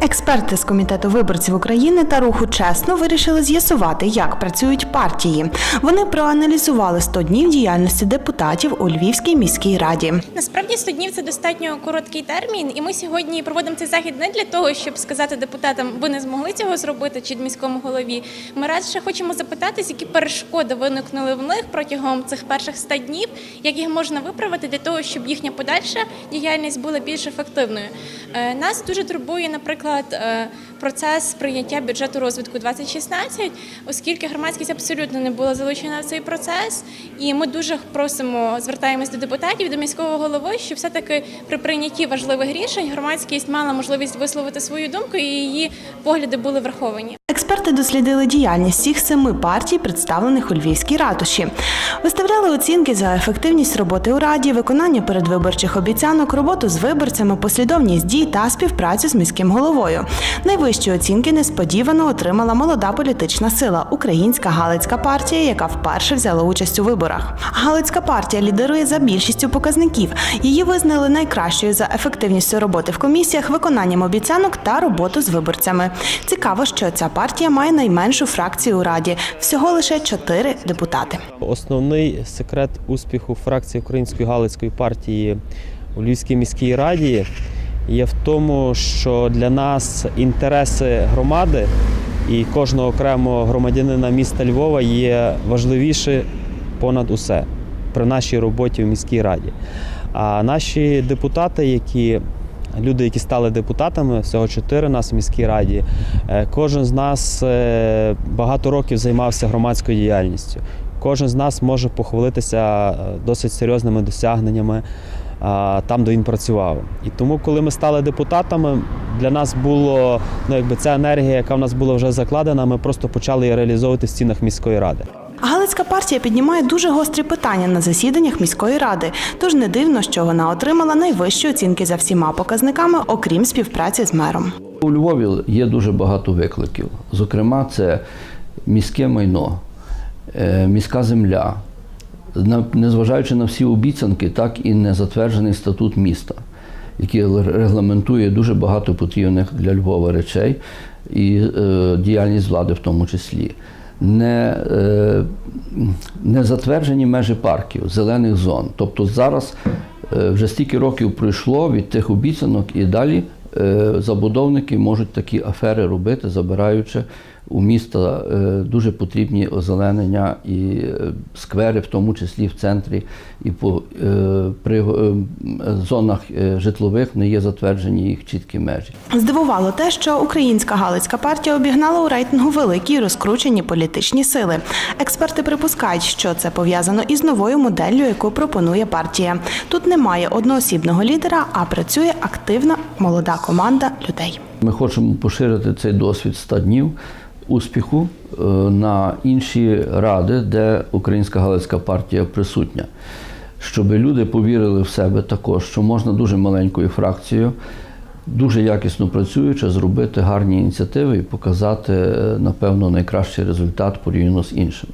Експерти з комітету виборців України та руху чесно вирішили з'ясувати, як працюють партії. Вони проаналізували 100 днів діяльності депутатів у Львівській міській раді. Насправді 100 днів це достатньо короткий термін, і ми сьогодні проводимо цей захід не для того, щоб сказати депутатам, ви не змогли цього зробити чи міському голові. Ми радше хочемо запитатись, які перешкоди виникнули в них протягом цих перших 100 днів, як їх можна виправити для того, щоб їхня подальша діяльність була більш ефективною. Е, Нас дуже турбує, наприклад, е, процес прийняття бюджету розвитку 2016, оскільки громадськість абсолютно не була залучена в цей процес, і ми дуже просимо, звертаємось до депутатів, до міського голови, щоб все-таки при прийнятті важливих рішень громадськість мала можливість висловити свою думку і її погляди були враховані. Експерти дослідили діяльність всіх семи партій, представлених у Львівській ратуші. Виставляли оцінки за ефективність роботи у раді, виконання передвиборчих обіцянок, роботу з виборцями, послідовність дій та співпрацю з міським головою. Найвищі оцінки несподівано отримала молода політична сила Українська Галицька партія, яка вперше взяла участь у виборах. Галицька партія лідирує за більшістю показників. Її визнали найкращою за ефективністю роботи в комісіях, виконанням обіцянок та роботу з виборцями. Цікаво, що ця партія має найменшу фракцію у раді всього лише чотири депутати. Основний секрет успіху фракції Української Галицької партії у Львівській міській раді є в тому, що для нас інтереси громади і кожного окремого громадянина міста Львова є важливіше понад усе при нашій роботі в міській раді. А наші депутати, які люди, які стали депутатами, всього чотири нас в міській раді. е, Кожен з нас е, багато років займався громадською діяльністю. Кожен з нас може похвалитися е, досить серйозними досягненнями там, де він працював. І тому, коли ми стали депутатами, для нас було ну, якби ця енергія, яка в нас була вже закладена, ми просто почали її реалізовувати в стінах міської ради. Галицька партія піднімає дуже гострі питання на засіданнях міської ради. Тож не дивно, що вона отримала найвищі оцінки за всіма показниками, окрім співпраці з мером. У Львові є дуже багато викликів. Зокрема, це міське майно, е, міська земля. Незважаючи на всі обіцянки, так і не затверджений статут міста, який регламентує дуже багато потрібних для Львова речей і е, діяльність влади в тому числі. Не, е, не затверджені межі парків, зелених зон. Тобто зараз е, вже стільки років пройшло від тих обіцянок і далі забудовники можуть такі афери робити, забираючи у міста е, дуже потрібні озеленення і е, сквери, в тому числі в центрі, і по е, при е, зонах е, житлових не є затверджені їх чіткі межі. Здивувало те, що Українська Галицька партія обігнала у рейтингу великі розкручені політичні сили. Експерти припускають, що це пов'язано із новою моделлю, яку пропонує партія. Тут немає одноосібного лідера, а працює активна молода команда людей. Ми хочемо поширити цей досвід 100 днів успіху е, на інші ради, де Українська Галицька партія присутня, щоб люди повірили в себе також, що можна дуже маленькою фракцією, дуже якісно працюючи, зробити гарні ініціативи і показати, е, напевно, найкращий результат порівняно з іншими.